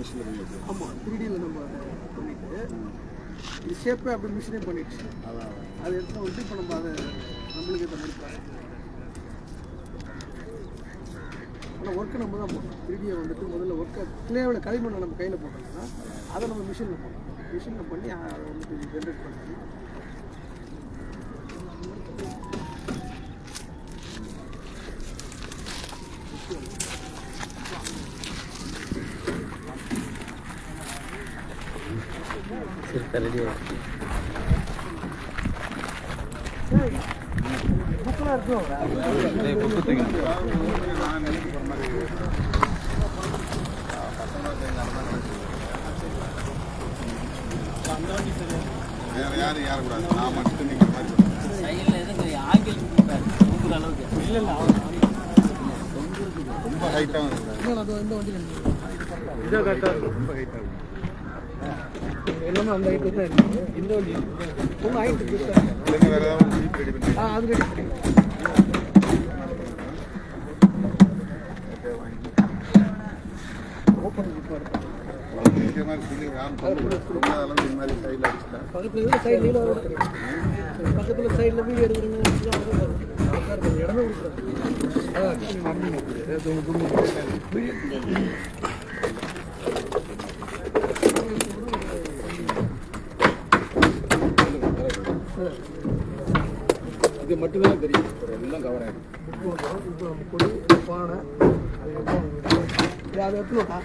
மிஷினில் பண்ணிட்டு ஆமாம் த்ரீடியில் நம்ம பண்ணிட்டு இது ஷேப்பே அப்படி மிஷினே பண்ணிடுச்சு. அதான். அது எடுத்து வந்து இப்போ நம்ம அதை நம்மளுக்கு இந்த மாதிரி. ஆனால் ஒர்க்கு நம்ம தான் போடணும். த்ரீடியை வந்துட்டு முதல்ல ஒர்க்கை கிளேவில் களிமண்ணை நம்ம கையில் போட்டோம்னா அதை நம்ம மிஷினில் போடணும். மிஷினில் பண்ணி அதை வந்துட்டு ஜென்ரேட் பண்ணி புக்கெலாம் இருக்கும் நான் நினைக்க போகிற மாதிரி வேறு யாரும் ஏறக்கூடாது நான் மட்டும் நிற்கிற மாதிரி இருக்கணும். சைடில் எதுக்கு ஆங்கிள் தூக்குற அளவுக்கு இல்லை இல்லை ரொம்ப வண்டி இதாக கரெக்டாக இருக்கும் ரொம்ப ஹைட்டாக இருக்கும் எல்லாமே அந்த ஹைட்டு தான் இருக்குது இந்த வண்டி. ரொம்ப ஹைட்டு இல்லைன்னா வேறு ஏதாவது ஜீப் ரெடி பண்ணி ஆ அது ரெடி பண்ணி பக்கத்தில் சைடில் வீடியோ எடுக்கிறேன்னு இது மட்டும்தான் தெரியும் எல்லாம் கவர் ஆகிடும் இப்போ நம்ம கொடி பானை அதுக்கப்புறம் அதை எடுத்துனோட்டா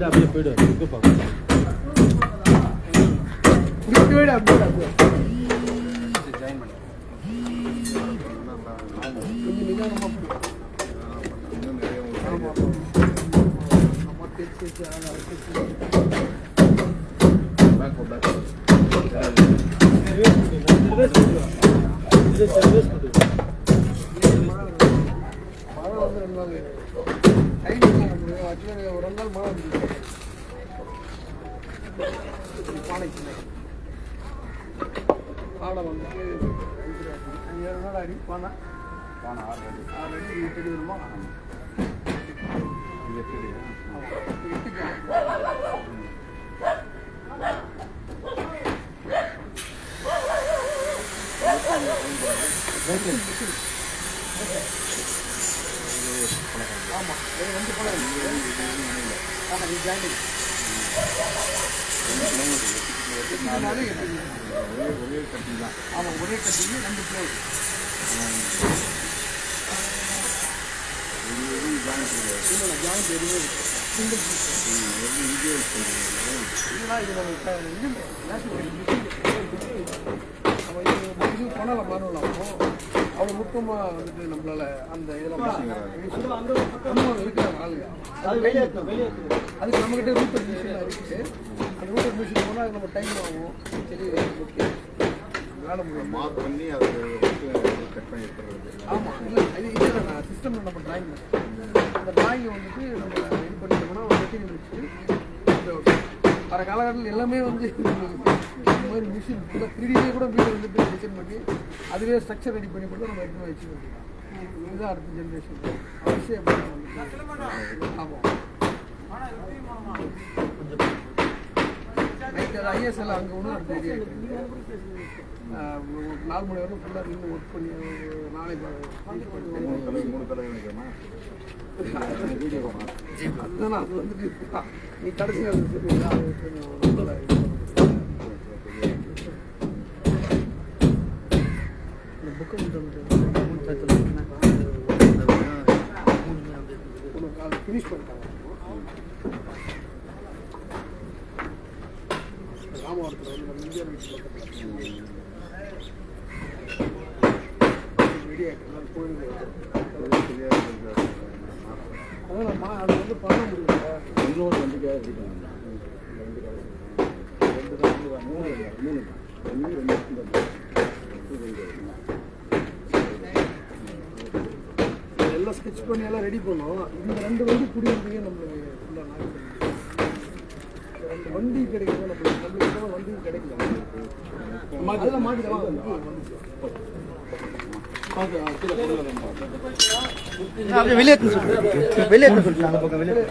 நல்லா அப்படியே போயிடு இங்கே பார்க்க இப்படி விட அப்படியே அப்படியே ஜாயின் பண்ணி கொஞ்சம் நிதானமாக பிடிக்கும் இன்னும் நிறைய நாள் அடி பானை பானை ஆறு ரெண்டு. ஆறு அடி எட்டு அடி வருமா? ஆமாம் எட்டுக்கு ஆமாம் இது ரெண்டு பழம் ஆமாம் இது ஜாயிண்டிங் ஒரே கட்டிங் தான். ஆமாம் ஒரே கட்டிங்க ரெண்டு பிளேட் இது ஜாயின் இது நம்ம கிட்ட இது நேஷனல் நம்ம அவ்வளோ நுட்பமாக வந்துட்டு நம்மளால அந்த இதில் அம்மா இருக்கிறாங்க ஆளுங்க அதுக்கு நம்மகிட்ட ரூட்டர் மிஷின் இருக்குது அந்த ரூட்டர் மிஷின் போனால் அது நம்ம டைம் ஆகும். சரி ஓகே மார்க் பண்ணி அதை கட் பண்ணி எடுத்துறது ஆமாம் இல்லை இது இல்லை நான் சிஸ்டமில் நம்ம டிராயிங் அந்த டிராயிங்கை வந்துட்டு நம்ம இது பண்ணிட்டோம்னா ஒரு மெட்டீரியல் வச்சு வர காலகட்டத்தில் எல்லாமே வந்து இந்த மாதிரி மிஷின் ஃபுல்லாக த்ரீடிலே கூட வீடு வந்துட்டு டிசைன் பண்ணி அதுவே ஸ்ட்ரக்சர் ரெடி பண்ணி கொடுத்து நம்ம எடுத்து வச்சுக்க இதுதான் அடுத்த ஜென்ரேஷன் அவசியம் ஆமாம் நைட் அது ஐஎஸ்எல் அங்கே ஒன்று அடுத்த நாலு மணி வரைக்கும் ஃபுல்லாக நின்று ஒர்க் பண்ணி நாளை அதுதான் அது வந்துட்டு நீ கடைசி அது இந்த புக்கை அது ஃபினிஷ் பண்ணிட்டாங்க. ராமவரத்தில் வந்து இந்தியா வீட்டு பக்கத்தில் ரெடி ஆகிட்டு அது கோயில் அது வந்து பண்ண முடியல இன்னொரு வண்டிக்காக ரெடி ரெண்டு ரெண்டு மூணு இல்லை மூணு ஒன்று ரெண்டு எல்லாம் ஸ்கெட்ச் பண்ணி எல்லாம் ரெடி பண்ணோம் இந்த ரெண்டு வண்டி குடியிருந்தீங்க நம்மளுக்கு ஃபுல்லாக நாகப்பட்டினம் இந்த ரெண்டு வண்டி கிடைக்கும் நம்மளுக்கு நம்மளுக்கு இப்ப கிடைக்கல அதெல்லாம் மாட்டிக்கலாம் அப்படியே வெளியே சொல்லிட்டு வெளியே சொல்லிட்டு அந்த பக்கம் வெளியே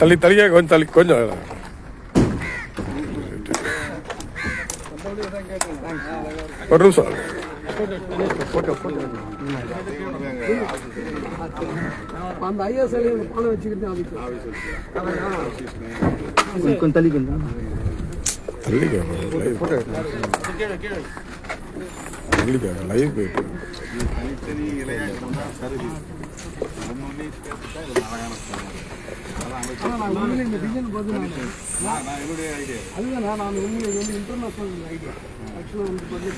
தள்ளி தள்ளியே கொஞ்சம் தள்ளி கொஞ்சம் ஒரு நிமிஷம். அந்த ஐயா சிலையை பானை வச்சுக்கிட்டு கொஞ்சம் தள்ளி கொஞ்சம் தள்ளிக்க தள்ளிக்க லைவ் போயிட்டு அதுதான் நான் உண்மையிலே வந்து இன்டர்நேஷனல் ஐடியா ஆக்சுவலாக வந்து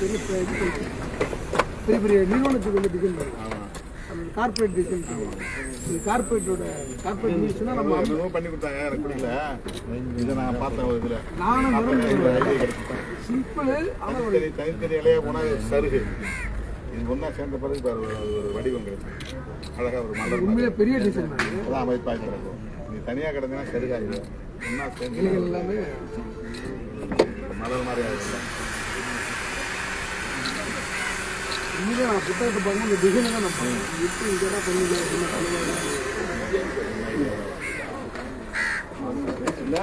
பெரிய பெரிய நிறுவனத்துக்கு வந்து டிசைன் பண்ணுறோம் அந்த கார்பரேட் டிசைன் இது கார்பரேட்டோட கார்பரேட் இருந்துச்சுன்னா நம்ம பண்ணி கொடுத்தாங்க எனக்கு பிடிக்கல இதை நான் பார்த்தேன் ஒரு இதில். நானும் சிம்பிள் ஆனால் ஒரு தனித்தனி தனித்தனி இலையா போனால் சருகு. இது ஒன்றா சேர்ந்த பிறகு பாரு ஒரு வடிவம் கிடைக்கும். அழகாக ஒரு மலர். உண்மையிலே பெரிய டிசைன். அதான் அமைப்பாக கிடக்கும் நீ தனியாக கிடந்தீங்கன்னா சருகாயிடு ஒன்றா சேர்ந்து எல்லாமே மலர் மாதிரி ஆகிடும் இங்கே நான் புத்தகத்தை பார்க்கும் இந்த டிசைனை தான் நான் பார்த்தேன் எப்படி இதெல்லாம் பண்ணுங்க என்ன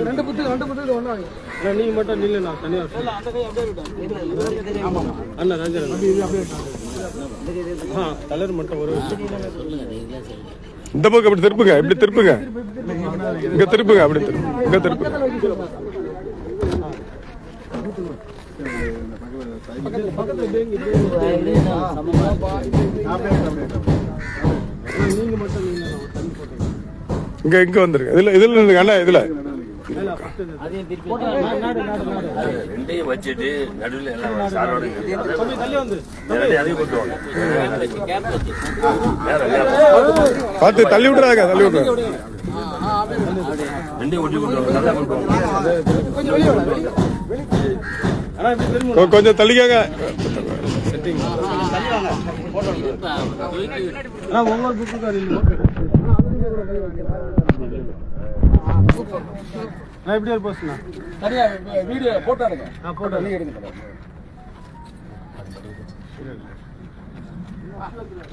ரெண்டு புத்தகம் ரெண்டு ஒன்றா நீங்க மட்டும் நில்லு நான் அண்ணா ராஜா ஆ கலர் மட்டும் ஒரு இந்த பக்கம் இப்படி திருப்புங்க இப்படி திருப்புங்க. இங்க திருப்புங்க அப்படி திருப்புங்க இங்க திருப்புங்க பக்கத்துல பக்கத்துல. இங்க இங்க வந்துருங்க. இதுல இதுல நில்லுங்க அண்ணா இதுல. ரெண்டையும் வச்சுட்டு நடுவில் பார்த்து தள்ளி விட்டுறாங்க தள்ளி விட்டுறாங்க ரெண்டையும் ஒட்டி கொண்டு வாங்க. நல்லா கொண்டு வாங்க. அண்ணா இப்படி திரும்ப கொ- கொஞ்சம் தள்ளிக்காங்க அண்ணா ஒவ்வொரு புக்குக்கார் நான் எப்படி ஒரு போஸ்ட்ண்ணா தனியாக வீடியோ போட்டோ எடுங்க. நான் போட்டோ எடுங்க.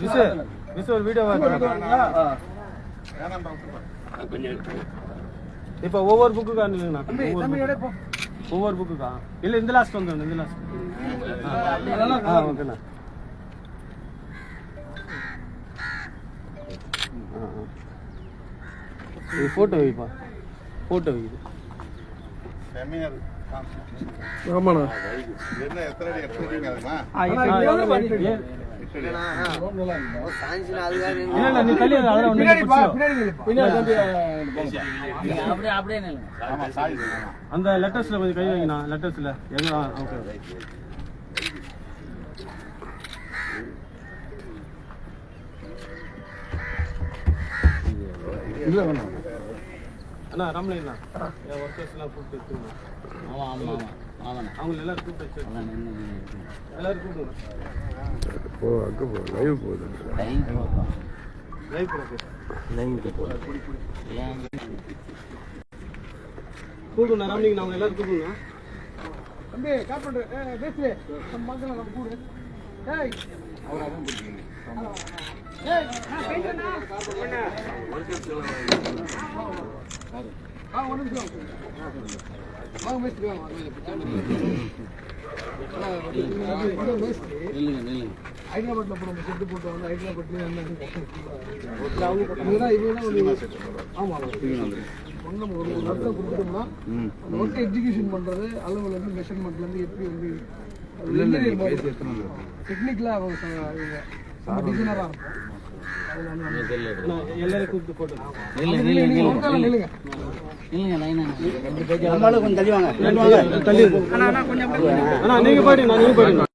விசு விசு ஒரு வீடியோ இப்போ ஒவ்வொரு புக்குக்கா இல்லைங்கண்ணா ஒவ்வொரு புக்குக்கா இல்லை இந்த லாஸ்ட் வந்து இந்த லாஸ்ட் ஆ ஓகேண்ணா. இது ஃபோட்டோ வைப்பா. ஃபோட்டோ வைக்குது. ஆமாண்ணா. என்ன எத்தனை அடி எடுத்துருக்கீங்க அதுமா? இல்லை. இல்லை அந்த லெட்டர்ஸில் கொஞ்சம் கை வைங்கண்ணா லெட்டர்ஸில் எங்க ஆ ஓகே அண்ணா ராமலிங்கண்ணா என் ஒர்க்கர்ஸ்லாம் கூப்பிட்டு வச்சுருங்க. ஆமாம் ஆமாம் ஆமாம் அவங்க எல்லாரும் கூப்பிட்டு வச்சு எல்லாரும் கூப்பிடுங்க போ அங்க போ. லைவ் போகுது. ராமலிங்கண்ணா அவங்க எல்லாரும் கூப்பிடுங்க. தம்பி கார்பெண்டர் ஏய் பேசுறே. நம்ம கூடு. ஏய். ஏய் நான் பேசுறேனா ஆ ஹைதராபாத்ல போன செட்டு போட்டு வந்து ஹைதராபாத்ல என்ன இதுதான் ஆமா ஒன்றும் ஒரு ஒரு கொடுத்துட்டோம்னா அந்த ஒர்க் எக்ஸிகியூஷன் பண்றது அளவுல இருந்து எப்படி வந்து டெக்னிக்கலா அவங்க இவங்க நீங்க போயிடுங்க நீங்க போயிடுங்க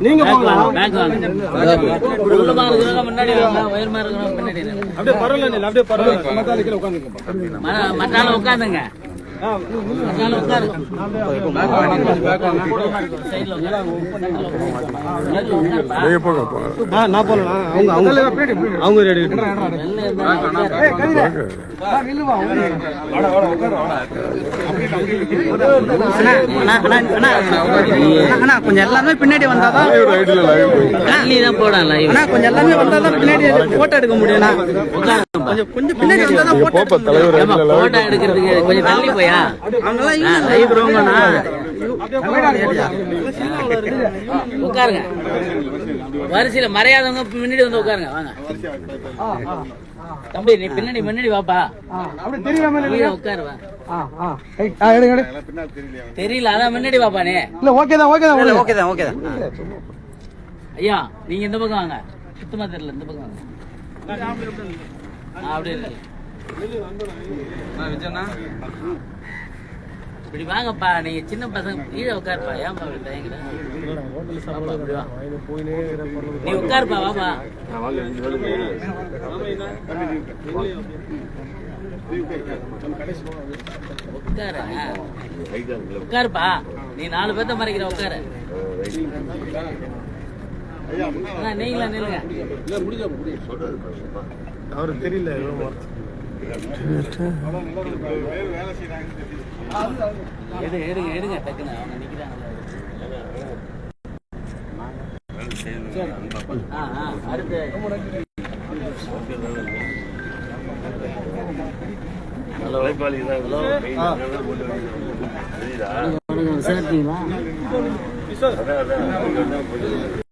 நீங்க போகலாம் முன்னாடி. அப்படியே பரவாயில்ல அப்படியே பரவாயில்ல உட்காந்துங்க நான் அவங்க அவங்க அவங்க ரெடி அண்ணா, கொஞ்சம் எல்லாமே பின்னாடி வந்தாதான் அண்ணா கொஞ்சம் எல்லாமே வந்தாதான் பின்னாடி போட்டோ எடுக்க முடியும்ண்ணா கொஞ்சம் கொஞ்சம் பின்னாடி வந்தாதான் போட்டோ எடுக்கிறதுக்கு கொஞ்சம் தள்ளி போய் லைவ் ரோங்கண்ணா உட்காருங்க. வரிசையில மறையாதவங்க முன்னாடி வந்து உட்காருங்க. வாங்க. தம்பி நீ பின்னாடி முன்னாடி வாப்பா. அப்படி தெரியாம கீழே உட்காரு வா. ஆ ஆ. ஏய், ஆ எடுங்க எடு பின்னால் தெரியலையா தெரியல அதான் முன்னாடி வாப்பா நீ. இல்ல ஓகே தான் ஓகே தான் ஓகே தான் ஓகே தான். ஐயா நீங்க இந்த பக்கம் வாங்க. சுத்தமா தெரியல இந்த பக்கம் வாங்க. அப்படியே இப்படி வாங்கப்பா நீங்க சின்ன பசங்க கீழே உட்காருப்பா. ஏன்பா அப்படி தயங்குற நீ உட்காருப்பா வாப்பா. உட்காரு உட்காருப்பா. நீ நாலு பேர்த்த மறைக்கிற உட்காரு. நீங்களா நில்லுங்க. அவருக்கு தெரியல ஹலோ. ஹலோ விசாரிட்டீங்களா அதான் அதான்.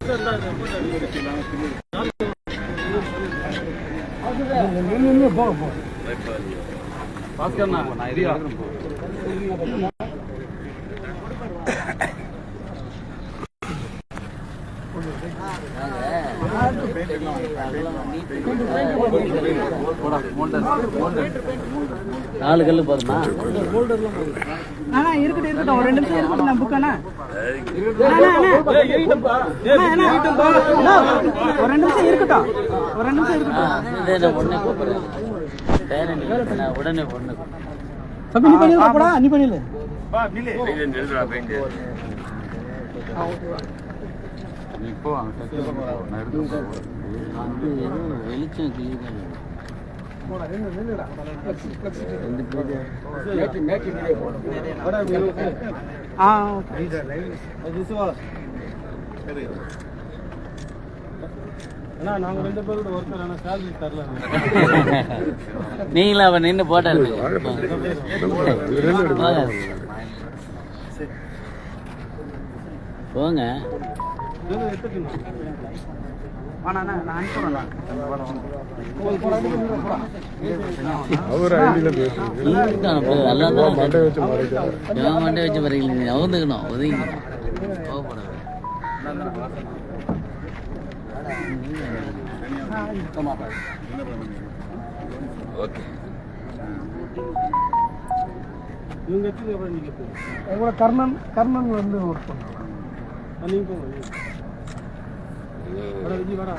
நாலு கல்லு போதுமா? அண்ணா இருக்கட்டும் இருக்கட்டும். ஒரு ரெண்டு நிமிஷம் இருக்கட்டும் நான் புக் அண்ணா? ஒரு ரெண்டு நிமிஷம் இருக்கட்டும். ஒரு ரெண்டு நிமிஷம் இருக்கட்டும். நான் உடனே பொண்ணு தம்பி நீ பண்ணிடல போடா. நீ பண்ணிடல பெயிண்ட் நிறுத்துறா பெயிண்ட் வந்து எதுவும் வெளிச்சம் கிளிதான் ஆ நீங்களும் அவன் நின்று போட்டா போங்க. அவர் ஐடியில மண்டை வச்சு மண்டை வச்சு வரீங்களா நீ அவுந்துக்கணும் ஒதுங்கிக்கணும் கோவப்படாது ஓகே இவங்க எத்தனை அப்புறம் நீங்க போங்க எங்களோட கர்ணன் கர்ணன் வந்து ஒர்க் பண்ணுறாங்க ஆ, நீங்க போங்க விஜய் வரா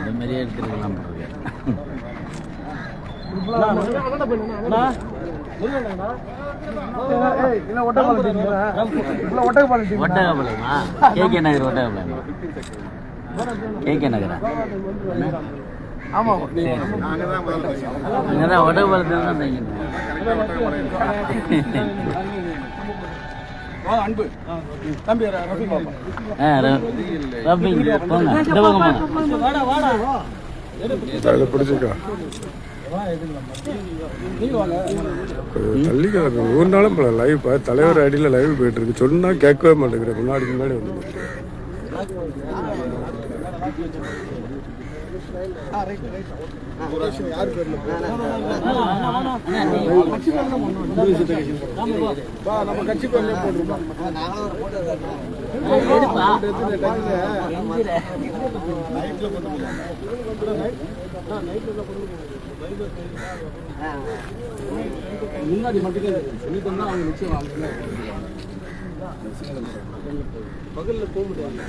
இந்த மாதிரியே எடுத்துருக்கலாம் அண்ணா. ஒட்டகப்பாளையமா கேகே நகர் ஒட்டகப்பாளையம் கேகே நகரா ஆமாம் நாங்கள் தான் ஒட்டகப்பாளையத்துல தான் அன்பு தம்பி ரஃபி பாப்பா ஆ, ரஃபி, போங்க. இந்த பக்கம் போங்க. அதை பிடிச்சிக்கோ தள்ளி கிடக்கு ஒரு நாளும் போல லைவ் தலைவர் அடியில் லைவ் போயிட்டு இருக்கு சொன்னா கேட்கவே மாட்டேங்கிறேன் முன்னாடி முன்னாடி வந்து நம்ம கட்சி பேர்ல போட்டுருப்போம் முன்னாடி மட்டும் சொல்லிட்டு வந்தா அவங்க நிச்சயம் வாங்க பகல்ல போக முடியாது.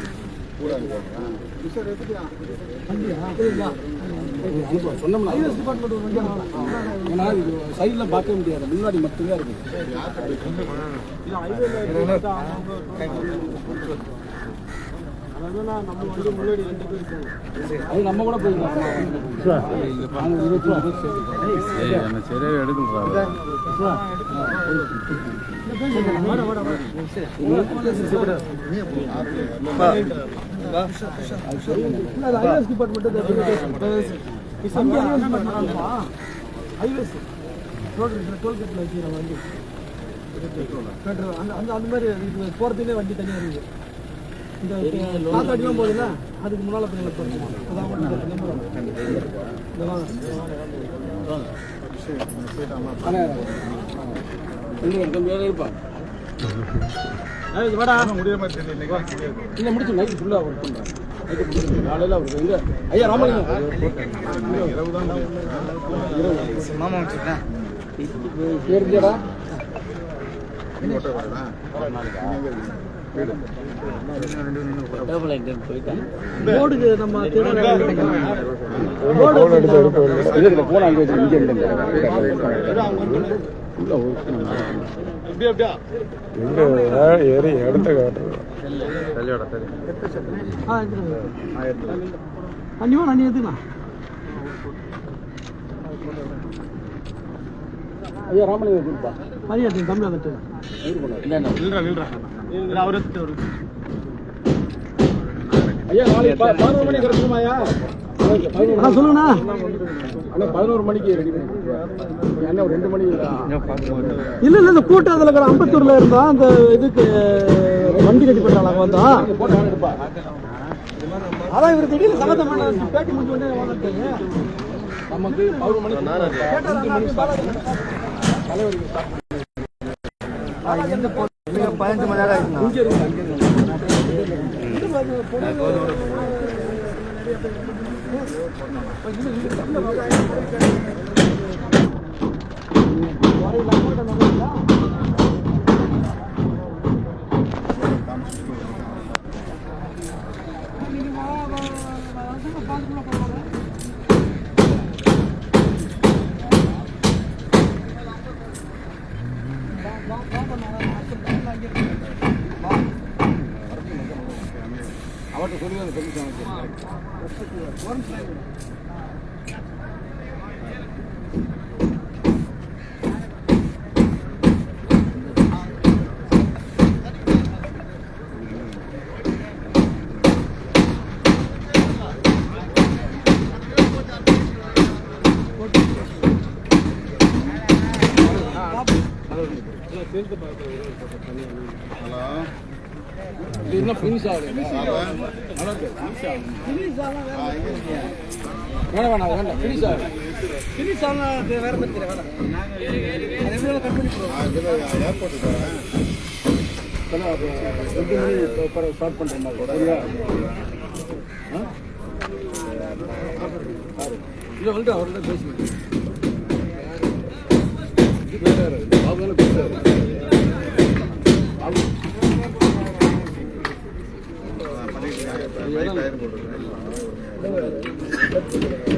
சைட்ல பார்க்க முடியாது. முன்னாடி மட்டும்தான் இருக்கு. அது நம்ம கூட போயிருக்கோம் நாங்க இருபத்தி பேர் சேர்ந்து. இல்ல, அது IAS department அது இங்க IAS department ஆளுப்பா. IAS. road இருக்குல்ல, toll gate ல வச்சுக்கிற வண்டி. அந்த அந்த அந்த மாதிரி போறதுக்குனே வண்டி தனியா இருக்குது இந்த காத்தாடிலாம் போகுதுல்ல அதுக்கு முன்னால பின்னால போறது அதான் மட்டும் இந்த number வரும். இந்த தம்பி வேற இருப்பா வாடா முடிய இடத்த அன்னிவா நான் ஐயா ராமலிங்கம் மரியாதை தம்பி வந்துட்டு ஐயா நாளைக்கு பதினோரு மணிக்கு கிடைக்குமாயா அண்ணா பதினோரு மணிக்கு ரெடி பண்ணி அண்ணா ஒரு ரெண்டு மணிக்கு இல்ல இல்ல இந்த கூட்டம் அதுல இருக்கிற அம்பத்தூர்ல இருந்தா அந்த இதுக்கு வண்டி கட்டி போட்டாங்க வந்தா. அதான் இவர் திடீர்னு சம்மந்தம் பண்ண பேட்டி முடிஞ்ச உடனே வந்துட்டீங்க நமக்கு பதினோரு மணிக்கு பதினஞ்சு மணி நேரம் ஆயிடுச்சு ஹலோ. இன்னும் ஃபினிஷ் ஆகல வேணாம் வேணாம் வேண்டாம் ஃபினிஷ் ஆகும் ஃபினிஷ் ஆனால் வேறு மாதிரி வேணாம் அது எப்படி கட் பண்ணி ஸ்டார்ட் பண்ணுற மாதிரி இல்லை வந்துட்டு அவர்கிட்ட பேசுகிறாரு போட்டுருக்கேன்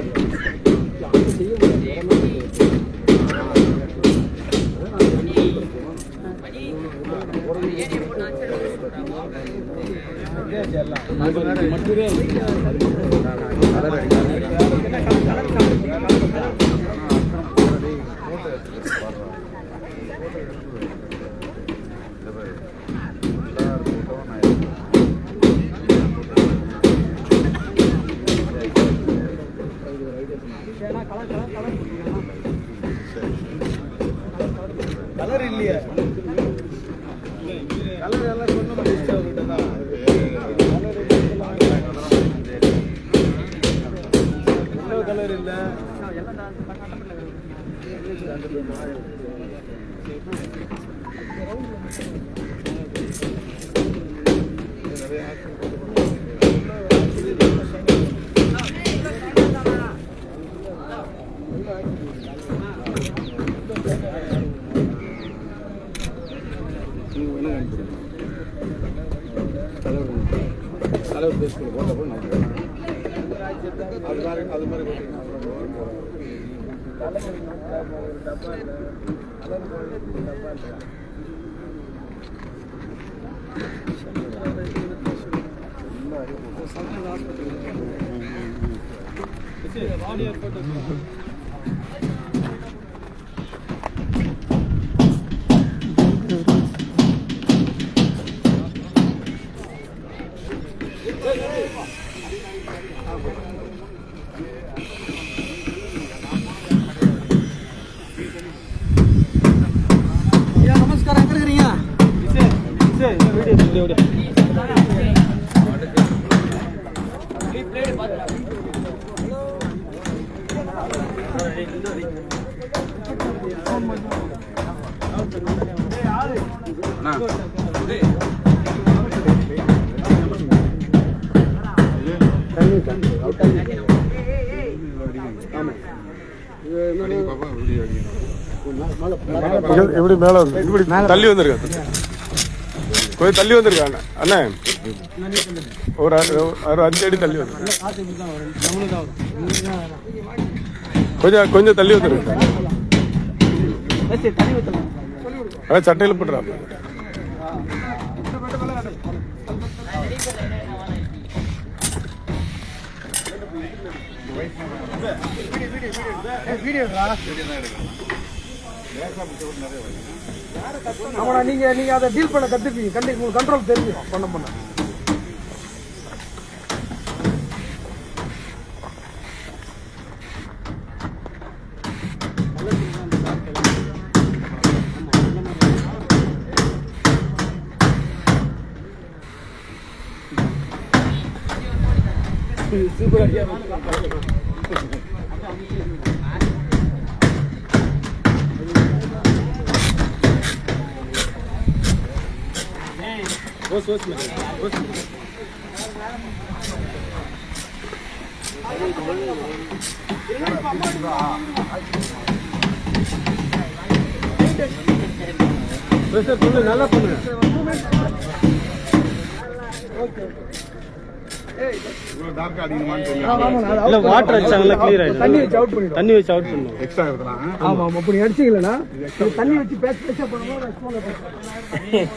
to me. எப்படி மேல வந்து. இப்படி தள்ளி வந்திருக்கா? கொஞ்சம் தள்ளி வந்திருக்கா? அண்ணா அண்ணா. ஒரு ஒரு அஞ்சு அடி தள்ளி வந்து கொஞ்சம் கொஞ்சம் தள்ளி வந்துருக்கு? அதான் சட்டையில் போட்டுறா. ஆமாடா நீங்க நீங்க அதை டீல் பண்ண கத்துப்பீங்க. கண்டி உங்களுக்கு கண்ட்ரோல் தெரியும். பண்ண பண்ண. நல்லா பண்ணுங்க ஓகே ஓகே இல்ல வாட்டர் அடிச்சாங்கல்ல கிளியர் ஆயிடும் தண்ணி வச்சு அவுட் பண்ணிடும் தண்ணி வச்சு அவுட் பண்ணும் எக்ஸ்ட்ரா இருக்கலாம் ஆமா ஆமா அப்படி அடிச்சீங்களா தண்ணி வச்சு பேச பேச பண்ணும்போது நான் ஸ்கூல்ல போட்டேன்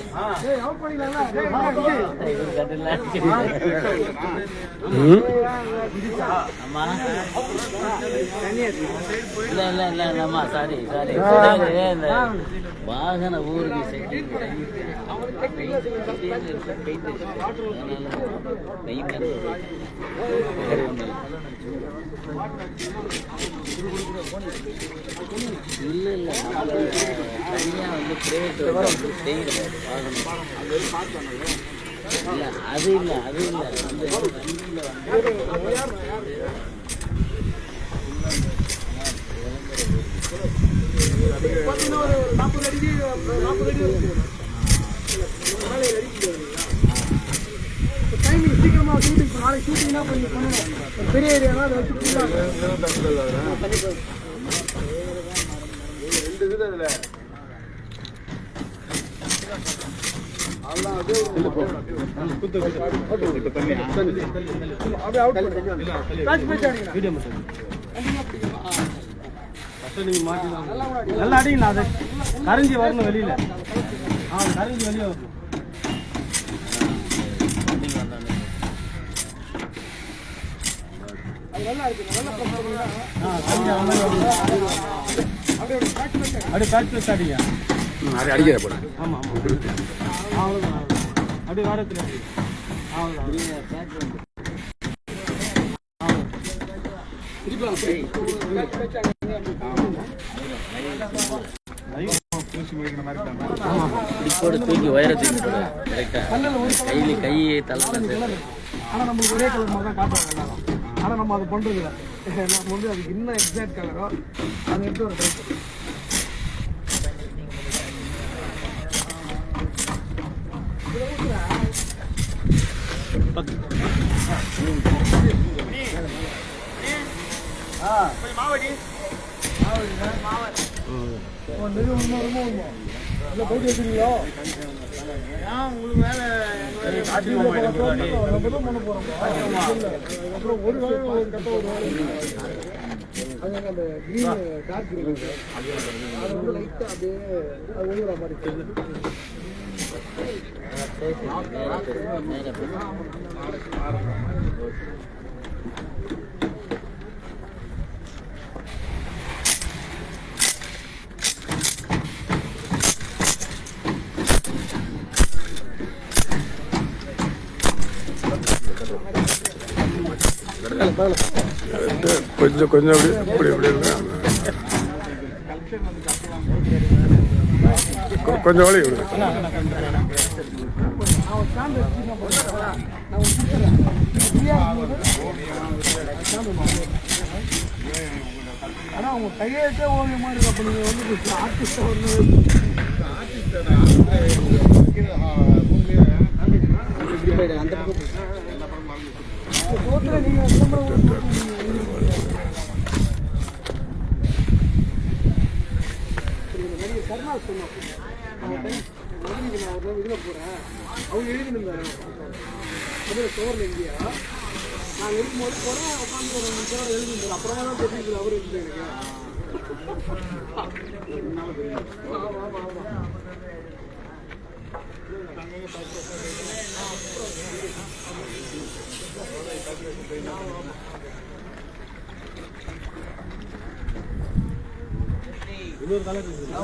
ஏய் அவுட் பண்ணிடலாம்ல அம்மா இல்ல இல்ல இல்ல இல்லம்மா சாரி சாரி இந்த வாகன ஊருக்கு செட்டிங் இல்ல இல்ல வந்து பிரைவேட் அது அது வந்து பார்த்தீங்கன்னா ஒரு நாற்பது அடிக்கு நாற்பது அடி வரும் டைமிங் ஷூட்டிங் நாளைக்கு ஷூட்டிங்னா கொஞ்சம் பண்ணுவோம் பெரிய ஏரியாலாம் அதை வச்சு ரெண்டு இது அதில் நல்லா அடிங்கண்ணா அது கரைஞ்சி வரணும் வெளியில. ஆ கரைஞ்சி வெளியே வரணும் ஆ கரைஞ்சி அந்த மாதிரி வரணும் அப்படியே பேட்ச் பேட்ச் அடிங்க. அடிக்கிற போல. ஆமாம் ஆமாம் அவ்வளோதான் அப்படியே வாரத்தில் அவ்வளோதான் இப்படி போட தூக்கி உயர தூக்கி போட கரெக்டா கையில கை தலை ஆனால் நம்மளுக்கு ஒரே கலர் மாதிரி தான் எல்லாரும் ஆனால் நம்ம அதை பண்ணுறது இல்லை நம்ம வந்து அதுக்கு என்ன எக்ஸாக்ட் கலரோ அதை எடுத்து ஒரு ட்ரை இல்லை போயிட்டு வச்சுருக்கீங்களோ அப்புறம் ஒரு வேளை ஒரு கட்ட ஒரு வேளை அதாங்க அந்த green, dark green இருக்கு. அது வந்து light ஆ அப்படியே அது ஒழுகுற மாதிரி தெரியுது. கொஞ்சம் கொஞ்சம் அப்படி இப்படி இப்படி கொஞ்சம் வழி விடுங்க ஆனா அவங்க கையெழுத்தே ஓவிய இருக்கு நீங்க வந்து ஆர்டிஸ்ட் வந்து சோத்துல நீங்க விளம்பரம் கொடுத்து நிறைய கருணா சொன்னோம் அவன் டைம் மதுரைக்கு நான் ஒரு இதில் போகிறேன் அவங்க எழுதியிருந்தாரு முதல்ல ஸ்டோரில் இந்தியா நான் இருக்கும்போது போகிறேன் உட்காந்து ஒரு ரெண்டு பேரோட எழுதியிருந்தாரு அப்புறமா தான் தெரிஞ்சுது அவர் இருந்து எனக்கு ஆமா ஆமா ஆமா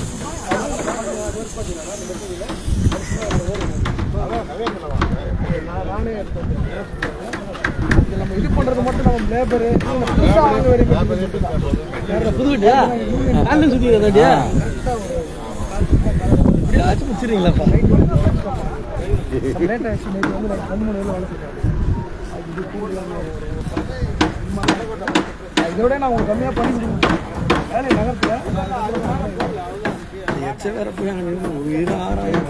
நான் நானே எடுத்தேன் இது நம்ம இது பண்ணுறது மட்டும் நம்ம லேபரு புதுசாக வாங்க வேண்டிய புது வண்டியா ஆன்லைன் சுத்தி வண்டியா ஆச்சு முடிச்சிருக்கீங்களாப்பா லேட் வந்து நான் ரெண்டு மணி வேலை இதோட நான் உங்களுக்கு கம்மியாக பண்ணி வேலை வேலையை லட்சம் பேரை போய் அங்கே உயிர் ஆறாயிரம்